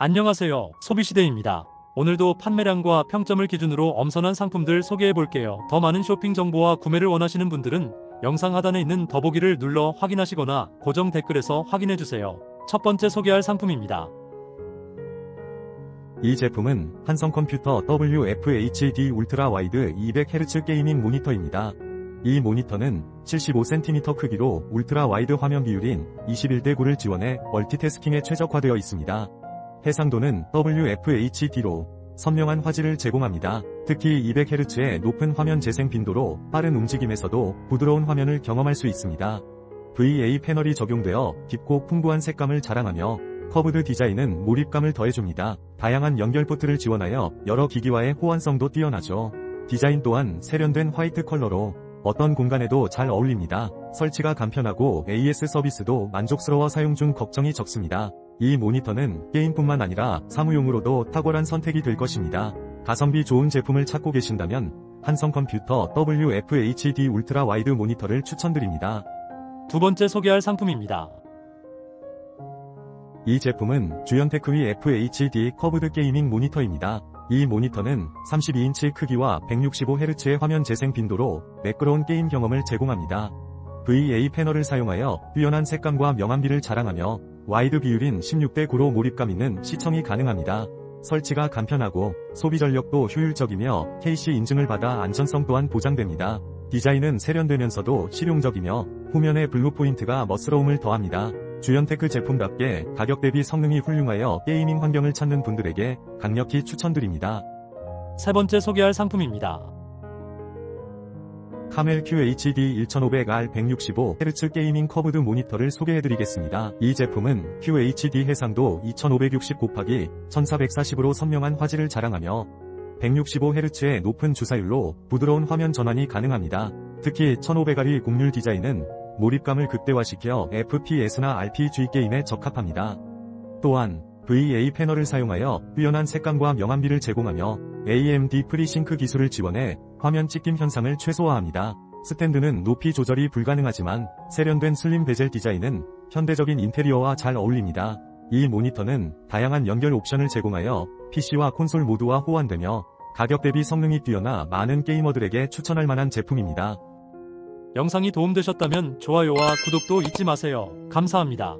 안녕하세요. 소비시대입니다. 오늘도 판매량과 평점을 기준으로 엄선한 상품들 소개해 볼게요. 더 많은 쇼핑 정보와 구매를 원하시는 분들은 영상 하단에 있는 더보기를 눌러 확인하시거나 고정 댓글에서 확인해 주세요. 첫 번째 소개할 상품입니다. 이 제품은 한성 컴퓨터 WFHD 울트라 와이드 200Hz 게이밍 모니터입니다. 이 모니터는 75cm 크기로 울트라 와이드 화면 비율인 21대 9를 지원해 멀티태스킹에 최적화되어 있습니다. 해상도는 WFHD로 선명한 화질을 제공합니다. 특히 200Hz의 높은 화면 재생 빈도로 빠른 움직임에서도 부드러운 화면을 경험할 수 있습니다. VA 패널이 적용되어 깊고 풍부한 색감을 자랑하며 커브드 디자인은 몰입감을 더해줍니다. 다양한 연결 포트를 지원하여 여러 기기와의 호환성도 뛰어나죠. 디자인 또한 세련된 화이트 컬러로 어떤 공간에도 잘 어울립니다. 설치가 간편하고 AS 서비스도 만족스러워 사용 중 걱정이 적습니다. 이 모니터는 게임뿐만 아니라 사무용으로도 탁월한 선택이 될 것입니다. 가성비 좋은 제품을 찾고 계신다면 한성 컴퓨터 WFHD 울트라 와이드 모니터를 추천드립니다. 두 번째 소개할 상품입니다. 이 제품은 주연테크위 FHD 커브드 게이밍 모니터입니다. 이 모니터는 32인치 크기와 165Hz의 화면 재생 빈도로 매끄러운 게임 경험을 제공합니다. VA 패널을 사용하여 뛰어난 색감과 명암비를 자랑하며 와이드 비율인 16대 9로 몰입감 있는 시청이 가능합니다. 설치가 간편하고 소비 전력도 효율적이며 KC 인증을 받아 안전성 또한 보장됩니다. 디자인은 세련되면서도 실용적이며 후면의 블루 포인트가 멋스러움을 더합니다. 주연테크 제품답게 가격 대비 성능이 훌륭하여 게이밍 환경을 찾는 분들에게 강력히 추천드립니다. 세 번째 소개할 상품입니다. 카멜 QHD 1500R 165Hz 게이밍 커브드 모니터를 소개해드리겠습니다. 이 제품은 QHD 해상도 2560 곱하기 1440으로 선명한 화질을 자랑하며 165Hz의 높은 주사율로 부드러운 화면 전환이 가능합니다. 특히 1500R 곡률 디자인은 몰입감을 극대화시켜 FPS나 RPG 게임에 적합합니다. 또한 VA 패널을 사용하여 뛰어난 색감과 명암비를 제공하며 AMD 프리싱크 기술을 지원해 화면 찍힘 현상을 최소화합니다. 스탠드는 높이 조절이 불가능하지만 세련된 슬림 베젤 디자인은 현대적인 인테리어와 잘 어울립니다. 이 모니터는 다양한 연결 옵션을 제공하여 PC와 콘솔 모두와 호환되며 가격 대비 성능이 뛰어나 많은 게이머들에게 추천할 만한 제품입니다. 영상이 도움되셨다면 좋아요와 구독도 잊지 마세요. 감사합니다.